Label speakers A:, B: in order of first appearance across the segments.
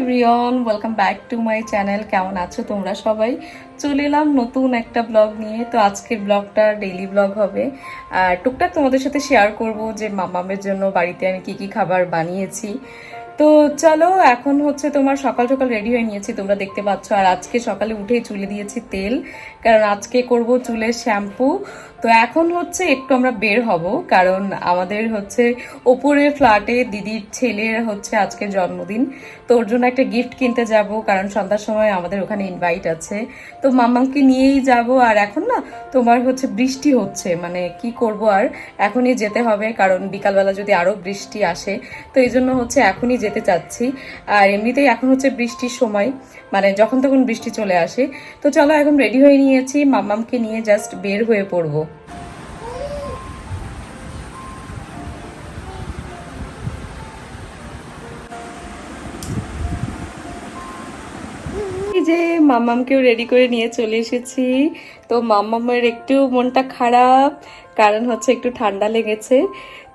A: Everyone welcome back to my channel কেমন আছো তোমরা সবাই? চলে এলাম নতুন একটা ব্লগ নিয়ে। তো আজকের ব্লগটা ডেইলি ব্লগ হবে। আর টুকটাক তোমাদের সাথে শেয়ার করব যে মামামের জন্য বাড়িতে আমি কি কি খাবার বানিয়েছি। তো চলো, এখন হচ্ছে তোমার সকাল সকাল রেডি হয়ে নিয়েছি, তোমরা দেখতে পাচ্ছ। আর আজকে সকালে উঠেই চুলে দিয়েছি তেল, কারণ আজকে করব চুলের শ্যাম্পু। তো এখন হচ্ছে একটু আমরা বের হব, কারণ আমাদের হচ্ছে ওপরের ফ্ল্যাটে দিদির ছেলের হচ্ছে আজকে জন্মদিন। তো ওর জন্য একটা গিফট কিনতে যাব, কারণ সন্ধ্যার সময় আমাদের ওখানে ইনভাইট আছে। তো মাম্মাকে নিয়েই যাব, আর এখন না তোমার হচ্ছে বৃষ্টি হচ্ছে মানে কি করব আর? এখনই যেতে হবে, কারণ বিকালবেলা যদি আরও বৃষ্টি আসে, তো এই জন্য হচ্ছে এখনই যেতে চাচ্ছি। আর এমনিতেই এখন হচ্ছে বৃষ্টির সময় মানে যখন তখন বৃষ্টি চলে আসে। তো চলো এখন রেডি হয়ে নিয়েছি, মাম্মামকে নিয়ে জাস্ট বের হয়ে পড়ব। যে মাম্মামকেও রেডি করে নিয়ে চলে এসেছি। তো মাম্মামের একটু মনটা খারাপ, কারণ হচ্ছে একটু ঠান্ডা লেগেছে।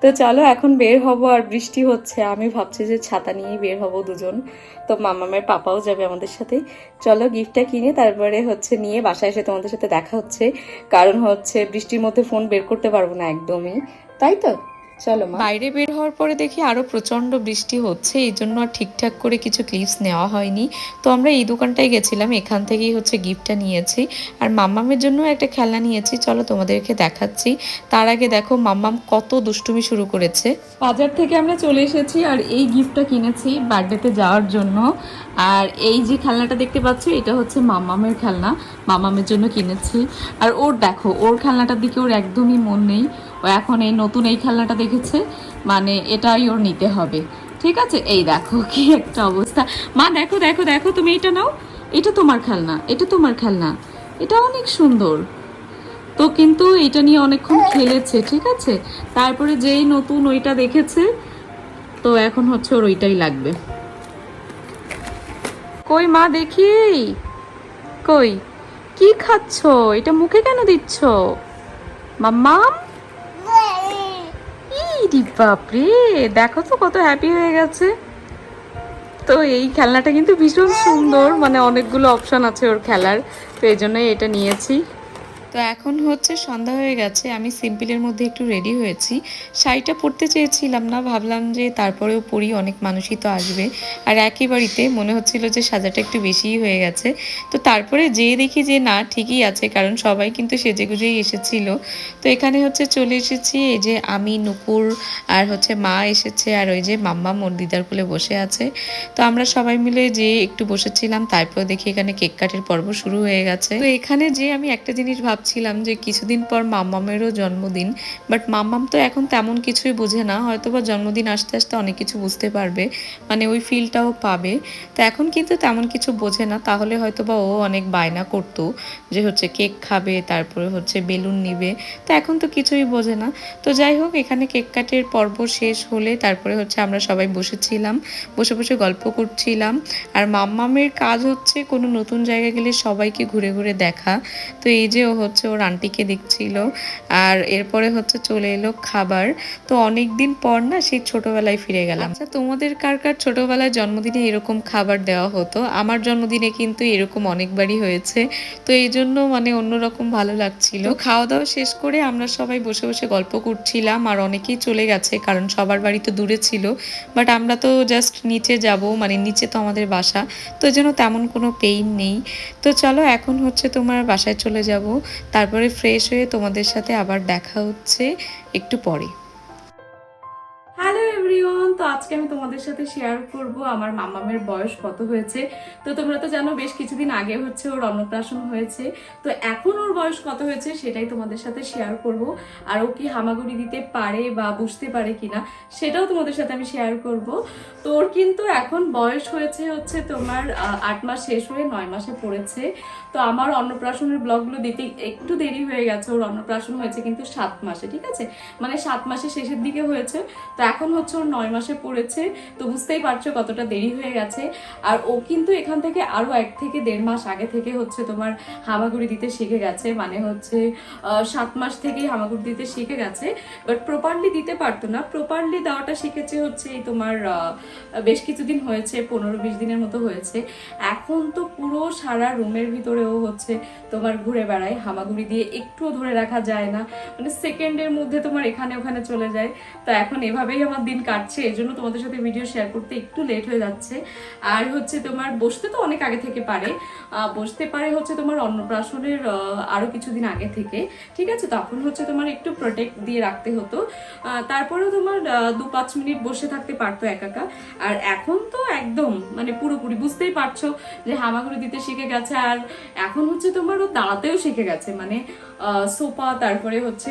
A: তো চলো এখন বের হব আর বৃষ্টি হচ্ছে। আমি ভাবছি যে ছাতা নিয়েই বের হব দুজন। তো মাম্মামের পাপাও যাবে আমাদের সাথে। চলো গিফটটা কিনে তারপরে হচ্ছে নিয়ে বাসায় এসে তোমাদের সাথে দেখা হচ্ছে। কারণ হচ্ছে বৃষ্টির মধ্যে ফোন বের করতে পারব না একদমই। তাই তো? চলো বাইরে বের হওয়ার পরে দেখি আরও প্রচণ্ড বৃষ্টি হচ্ছে, এই জন্য আর ঠিকঠাক করে কিছু ক্লিপস নেওয়া হয়নি। তো আমরা এই দোকানটায় গেছিলাম, এখান থেকেই হচ্ছে গিফটটা নিয়েছি। আর মাম্মামের জন্য একটা খেলনা নিয়েছি, চলো তোমাদেরকে দেখাচ্ছি। তার আগে দেখো মাম্মাম কত দুষ্টুমি শুরু করেছে। বাজার থেকে আমরা চলে এসেছি আর এই গিফটটা কিনেছি বার্থডেতে যাওয়ার জন্য। আর এই যে খেলনাটা দেখতে পাচ্ছ, এটা হচ্ছে মাম্মামের খেলনা, মাম্মামের জন্য কিনেছি। আর ওর দেখো, ওর খেলনাটার দিকে ওর একদমই মন নেই। ও এখন এই নতুন এই খেলনাটা দেখেছে মানে এটাই ওর নিতে হবে। ঠিক আছে? এই দেখো কি একটা অবস্থা। মা, দেখো দেখো দেখো, তুমি এটা নাও। এটা তোমার খেলনা, এটা তোমার খেলনা। এটা অনেক সুন্দর। তো কিন্তু এটা নিয়ে অনেকক্ষণ খেলেছে, ঠিক আছে? তারপরে যেই নতুন ওইটা দেখেছে, তো এখন হচ্ছে ওর ওইটাই লাগবে। কই মা, দেখি। কই? কি খাচ্ছ? এটা মুখে কেন দিচ্ছ? মাম্মাম? বাপরে, দেখো তো কত হ্যাপি হয়ে গেছে। তো এই খেলনাটা কিন্তু ভীষণ সুন্দর মানে অনেকগুলো অপশান আছে ওর খেলার, তো এই জন্যই এটা নিয়েছি। তো এখন হচ্ছে সন্ধ্যা হয়ে গেছে, আমি সিম্পলের মধ্যে একটু রেডি হয়েছি। শাড়িটা পরতে চেয়েছিলাম না, ভাবলাম যে তারপরেও পরি, অনেক মানুষই তো আসবে। আর একই বাড়িতে মনে হচ্ছিল যে সাজাটা একটু বেশিই হয়ে গেছে। তো তারপরে যেয়ে দেখি যে না, ঠিকই আছে, কারণ সবাই কিন্তু সেজে গুজেই এসেছিল। তো এখানে হচ্ছে চলে এসেছি, এই যে আমি, নুপুর আর হচ্ছে মা এসেছে, আর ওই যে মাম্মা মোর দিদার কোলে বসে আছে। তো আমরা সবাই মিলে যে একটু বসেছিলাম, তারপর দেখি এখানে কেক কাটের পর্ব শুরু হয়ে গেছে। তো এখানে যে আমি একটা জিনিস ভাবছিলাম যে কিছুদিন পর মাম্মামেরও জন্মদিন বাট মাম্মাম তো এখন তেমন কিছুই বোঝে না হয়তো বা জন্মদিন আসতে আসতে অনেক কিছু বুঝতে পারবে মানে ওই ফিলটাও পাবে। তো এখন কিন্তু তেমন কিছু বোঝে না, তাহলে হয়তো বা ও অনেক বায়না করতো, যে হচ্ছে কেক খাবে, তারপরে হচ্ছে বেলুন নিবে, তো এখন তো কিছুই বোঝে না। তো যাই হোক, এখানে কেক কাটের পর্ব শেষ হলে তারপরে হচ্ছে আমরা সবাই বসেছিলাম, বসে বসে গল্প করছিলাম, আর মাম্মামের কাজ হচ্ছে কোনো নতুন জায়গায় গেলে সবাইকে ঘুরে ঘুরে দেখা। তো এই যে ও হচ্ছে ওর আন্টিকে দেখছিল আর এরপরে হচ্ছে চলে এলো খাবার। তো অনেক দিন পর না সেই ছোটবেলায় ফিরে গেলাম। আচ্ছা তোমাদের কার কার ছোটবেলায় জন্মদিনে এরকম খাবার দেওয়া হতো? আমার জন্মদিনে কিন্তু এরকম অনেকবারই হয়েছে। তো এই জন্য মানে অন্যরকম ভালো লাগছিল। খাওয়া দাওয়া শেষ করে আমরা সবাই বসে বসে গল্প করছিলাম আর অনেকেই চলে গেছে কারণ সবার বাড়ি তো দূরে ছিল। বাট আমরা তো জাস্ট নিচে যাব মানে নিচে তো আমাদের বাসা। তো জন্য তেমন কোনো পেইন নেই। তো চলো এখন হচ্ছে তোমার বাসায় চলে যাব। তারপরে ফ্রেশ হয়ে তোমাদের সাথে আবার দেখা হচ্ছে একটু পরে। এভরিওয়ান, তো আজকে আমি তোমাদের সাথে শেয়ার করব আমার মামামের বয়স কত হয়েছে। তো তোমরা তো জানো, বেশ কিছুদিন আগে হচ্ছে ওর অন্নপ্রাশন হয়েছে। তো এখন ওর বয়স কত হয়েছে সেটাই তোমাদের সাথে শেয়ার করব। আর ও কি হামাগুড়ি দিতে পারে বা বুঝতে পারে কিনা সেটাও তোমাদের সাথে আমি শেয়ার করব। তো ওর কিন্তু এখন বয়স হয়েছে হচ্ছে তোমার আট মাস শেষ হয়ে নয় মাসে পড়েছে। তো আমার অন্নপ্রাশনের ব্লগগুলো দিতে একটু দেরি হয়ে গেছে। ওর অন্নপ্রাশন হয়েছে কিন্তু সাত মাসে, ঠিক আছে? মানে সাত মাসের শেষের দিকে হয়েছে। তো এখন হচ্ছে ওর নয় মাসে পড়েছে, তো বুঝতেই পারছ কতটা দেরি হয়ে গেছে। আর ও কিন্তু এখান থেকে আরও এক থেকে দেড় মাস আগে থেকে হচ্ছে তোমার হামাগুড়ি দিতে শিখে গেছে মানে হচ্ছে সাত মাস থেকেই হামাগুড়ি দিতে শিখে গেছে। বাট প্রপারলি দিতে পারতো না। প্রপারলি দেওয়াটা শিখেছে হচ্ছে এই তোমার বেশ কিছুদিন হয়েছে, পনেরো বিশ দিনের মতো হয়েছে। এখন তো পুরো সারা রুমের ভিতরেও হচ্ছে তোমার ঘুরে বেড়ায়, হামাগুড়ি দিয়ে একটুও ধরে রাখা যায় না। মানে সেকেন্ডের মধ্যে তোমার এখানে ওখানে চলে যায়। তো এখন এভাবেই আমার দিন কাটছে এই জন্য তোমাদের সাথে ভিডিও শেয়ার করতে একটু লেট হয়ে যাচ্ছে। আর হচ্ছে তোমার বসতে তো অনেক আগে থেকে পারে। বসতে পারে হচ্ছে তোমার অন্নপ্রাশনের আহ, আরও কিছুদিন আগে থেকে। ঠিক আছে? তখন হচ্ছে তোমার একটু প্রোটেক্ট দিয়ে রাখতে হতো। তারপরেও তোমার দু পাঁচ মিনিট বসে থাকতে পারতো একা একা আর এখন তো একদম মানে পুরোপুরি বুঝতেই পারছ যে হামাগুড়ি দিতে শিখে গেছে। আর এখন হচ্ছে তোমার ও দাঁড়াতেও শিখে গেছে। মানে সোফা তারপরে হচ্ছে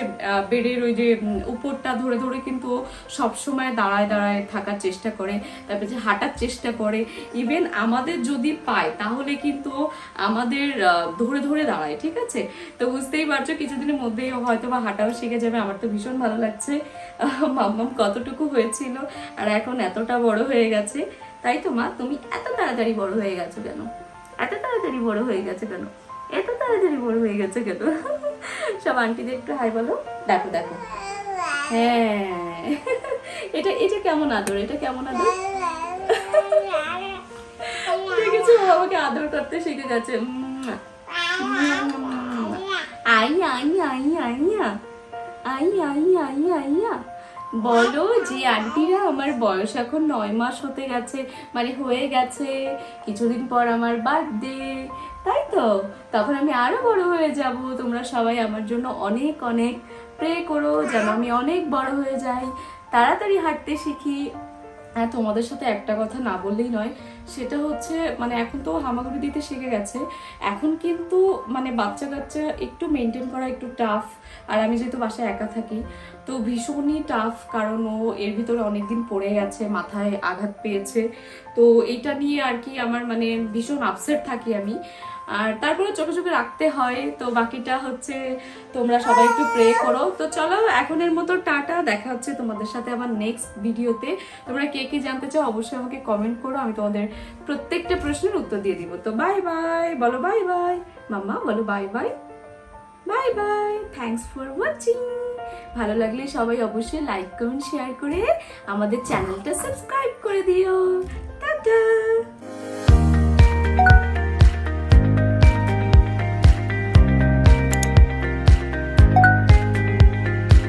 A: বেডের ওই যে উপরটা ধরে ধরে কিন্তু সব সময় দাঁড়ায় দাঁড়ায় থাকার চেষ্টা করে, তারপরে যে হাঁটার চেষ্টা করে। ইভেন আমাদের যদি পায়, তাহলে কিন্তু আমাদের ধরে ধরে দাঁড়ায়, ঠিক আছে? তো বুঝতেই পারছ, কিছুদিনের মধ্যেই হয়তো বা হাঁটাও শিখে যাবে। আমার তো ভীষণ ভালো লাগছে। মাম্মাম কতটুকু হয়েছিল আর এখন এতটা বড় হয়ে গেছে। তাই তো, মা? তুমি এত তাড়াতাড়ি বড় হয়ে গেছো কেন? এত তাড়াতাড়ি বড় হয়ে গেছে কেন? এত তাড়াতাড়ি বড় হয়ে গেছে কেন? সব আন্টিদের একটু হাই বলো। দেখো দেখো। হ্যাঁ। এটা এটা কেমন আদর? এটা কেমন আদর? আদর করতে শিখে গেছে উম, উম, আই আই আই আইয়া আই আই আই আইয়া। বলো যে আন্টিরা আমার বয়স এখন নয় মাস হতে গেছে মানে হয়ে গেছে। কিছুদিন পর আমার বার্থডে তাই তো? তখন আমি আরও বড় হয়ে যাব। তোমরা সবাই আমার জন্য অনেক অনেক প্রে করো যেন আমি অনেক বড় হয়ে যাই। তাড়াতাড়ি হাঁটতে শিখি। হ্যাঁ তোমাদের সাথে একটা কথা না বললেই নয়। সেটা হচ্ছে মানে এখন তো হামাগুড়ি দিতে শিখে গেছে। এখন কিন্তু মানে বাচ্চা কাচ্চা একটু মেনটেন করা একটু টাফ আর আমি যেহেতু বাসায় একা থাকি, তো ভীষণই টাফ কারণ ও এর ভিতরে অনেকদিন পড়ে গেছে, মাথায় আঘাত পেয়েছে। তো এটা নিয়ে আর কি আমার মানে ভীষণ আপসেট থাকি আমি। আর তারপরে চোখে চোখে রাখতে হয়। তো বাকিটা হচ্ছে তোমরা সবাই একটু প্রে করো। তো চলো, এখনের মতো টাটা। দেখা হচ্ছে তোমাদের সাথে আমার নেক্সট ভিডিওতে তোমরা কে কে জানতে চাও অবশ্যই আমাকে কমেন্ট করো। আমি তোমাদের প্রত্যেকটা প্রশ্নের উত্তর দিয়ে দিব। তো বাই বাই বলো বাই বাই মাম্মা, বলো bye bye bye bye thanks for watching ভালো লাগলে সবাই অবশ্যই লাইক কমেন্ট শেয়ার করে আমাদের চ্যানেলটা সাবস্ক্রাইব করে দিও। টাটা।